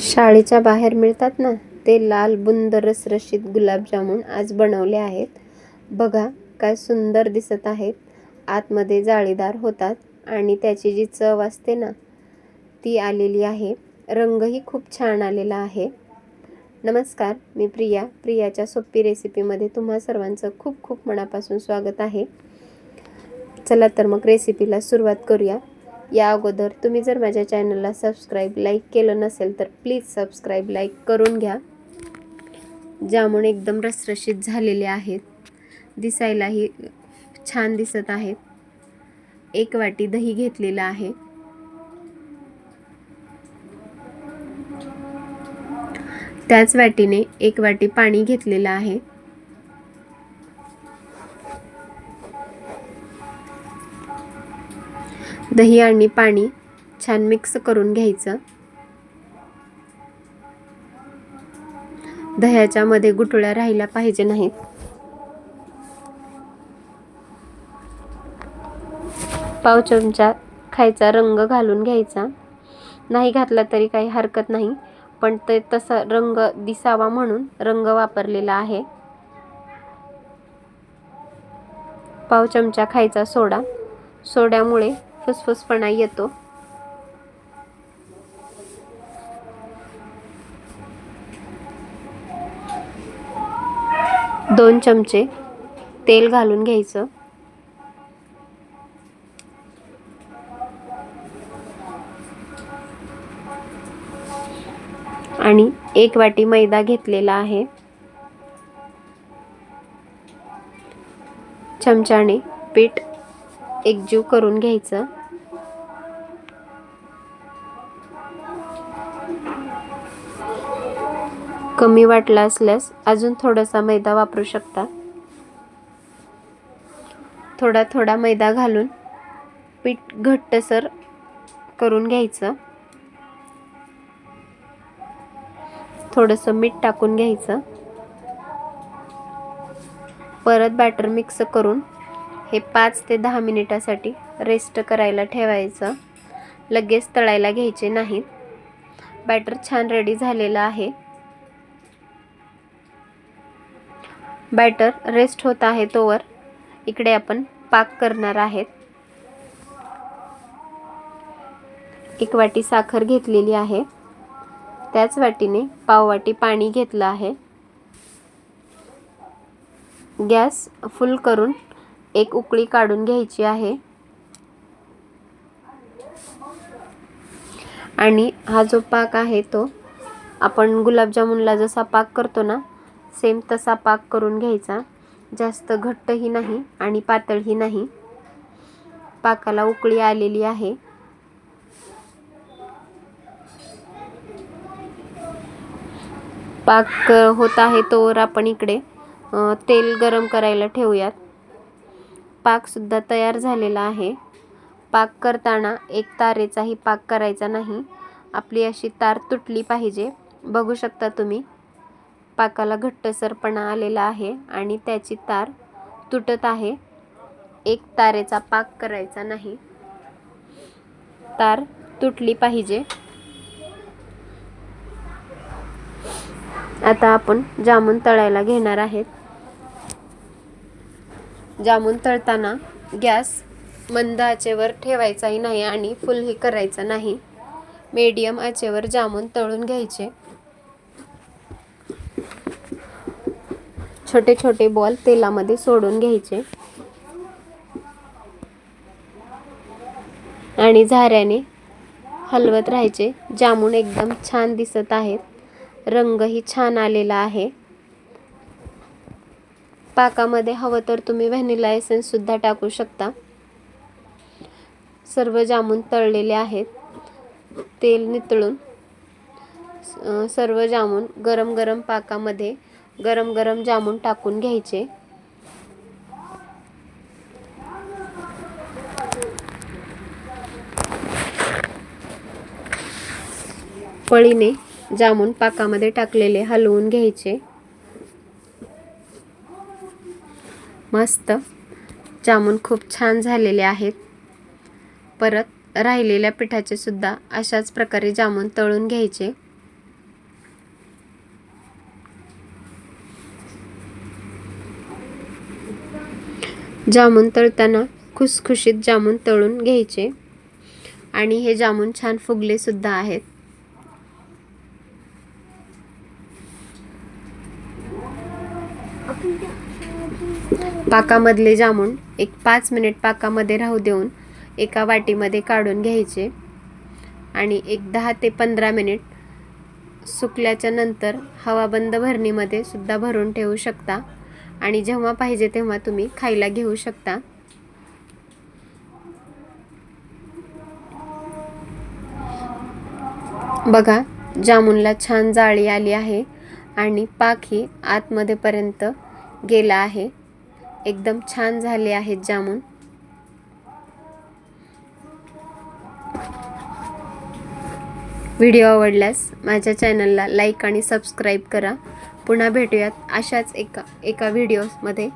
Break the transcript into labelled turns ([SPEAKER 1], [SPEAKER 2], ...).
[SPEAKER 1] शाळेच्या बाहेर मिळतात ना ते लाल बुंद रसरशीत गुलाबजामुन आज बनवले आहेत. बघा काय सुंदर दिसत आहेत. आतमध्ये जाळीदार होतात आणि त्याची जी चव असते ना ती आलेली आहे. रंगही खूप छान आलेला आहे. नमस्कार मी प्रिया. प्रियाच्या सोपी रेसिपीमध्ये तुम्हा सर्वांचं खूप खूप मनापासून स्वागत आहे. चला तर मग रेसिपीला सुरुवात करूया. या अगोदर तुम्ही जर माझ्या चॅनलला सबस्क्राईब लाईक केलं नसेल तर प्लीज सबस्क्राईब लाईक करून घ्या जामुन एकदम रसरशीत झालेले आहेत दिसायलाही छान दिसत आहेत. एक वाटी दही घेतलेलं आहे. त्याच वाटीने एक वाटी पाणी घेतलेलं आहे. दही आणि पाणी छान मिक्स करून घ्यायचं. दह्याच्या मध्ये गुठळ्या राहिल्या पाहिजे नाहीत. पाव चमचा खायचा रंग घालून घ्यायचा. नाही घातला तरी काही हरकत नाही पण ते तसा रंग दिसावा म्हणून रंग वापरलेला आहे. पाव चमचा खायचा सोडा. सोड्यामुळे फुसफुसपणा येतो. दोन चमचे तेल घालून घ्यायचं. आणि एक वाटी मैदा घेतलेला आहे. चमच्याने पीठ एकजीव करून घ्यायचं. कमी वाटला असल्यास अजून थोडासा मैदा वापरू शकता. थोडा थोडा मैदा घालून पीठ घट्टसर करून घ्यायचं. थोडंसं मीठ टाकून घ्यायचं. परत बॅटर मिक्स करून हे पाच ते दहा मिनिटासाठी रेस्ट करायला ठेवायचं. लगेच तळायला घ्यायचे नाहीत. बॅटर छान रेडी झालेलं आहे. बॅटर रेस्ट होत आहे तोवर. इकडे आपण पाक करणार आहेत. एक वाटी साखर घेतलेली आहे. त्याच वाटीने पाववाटी पाणी घेतलं आहे. गॅस फुल करून एक उकळी काढून घ्यायची आहे. आणि हा जो पाक आहे तो आपण गुलाबजामुनला जसा पाक करतो ना सेम तसा पाक करून घ्यायचा. जास्त घट्टही नाही आणि पातळही नाही. पाकाला उकळी आलेली आहे. पाक होत आहे तोवर आपण इकडे तेल गरम करायला ठेवूयात. पाकसुद्धा तयार झालेला आहे. पाक करताना एक तारेचाही पाक करायचा नाही. आपली अशी तार तुटली पाहिजे. बघू शकता तुम्ही पाकाला घट्टसरपणा आलेला आहे आणि त्याची तार तुटत आहे. एक तारेचा पाक करायचा नाही. तार तुटली पाहिजे. आता आपण जामून तळायला घेणार आहेत. जामून तळताना गॅस मंद आचेवर ठेवायचाही नाही आणि फुलही करायचा नाही. मीडियम आचेवर जामून तळून घ्यायचे. छोटे छोटे बॉल तेलामध्ये सोडून घ्यायचे. आणि झाऱ्याने हलवत राहायचे. जामून एकदम छान दिसत आहेत. रंगही छान आलेला आहे. पाकामध्ये हवं तर तुम्ही व्हॅनिला एसेन्ससुद्धा टाकू शकता. सर्व जामून तळलेले आहेत. तेल नितळून सर्व जामून गरम गरम पाकामध्ये गरम गरम जामून टाकून घ्यायचे. पळीने जामून पाकामध्ये टाकलेले हलवून घ्यायचे. मस्त. जामून खूप छान झालेले आहेत. परत राहिलेल्या पिठाचे सुद्धा अशाच प्रकारे जामून तळून घ्यायचे. जामून तळताना खुसखुशीत जामून तळून घ्यायचे. आणि हे जामून छान फुगलेसुद्धा आहेत. पाकामधले जामून एक पाच मिनिट पाकामध्ये राहू देऊन एका वाटीमध्ये काढून घ्यायचे. आणि एक दहा ते पंधरा मिनिट सुकल्याच्या नंतर हवाबंद भरणीमध्ये सुद्धा भरून ठेवू शकता. आणि जेव्हा पाहिजे तेव्हा तुम्ही खायला घेऊ शकता. बघा जामुनला छान जाळी आली आहे आणि पाक ही आतमध्येपर्यंत गेला आहे. एकदम छान झाले आहेत जामून. व्हिडिओ आवडल्यास माझ्या चॅनलला लाईक आणि सबस्क्राईब करा. पुन्हा भेटूयात अशाच एका एका व्हिडिओमध्ये.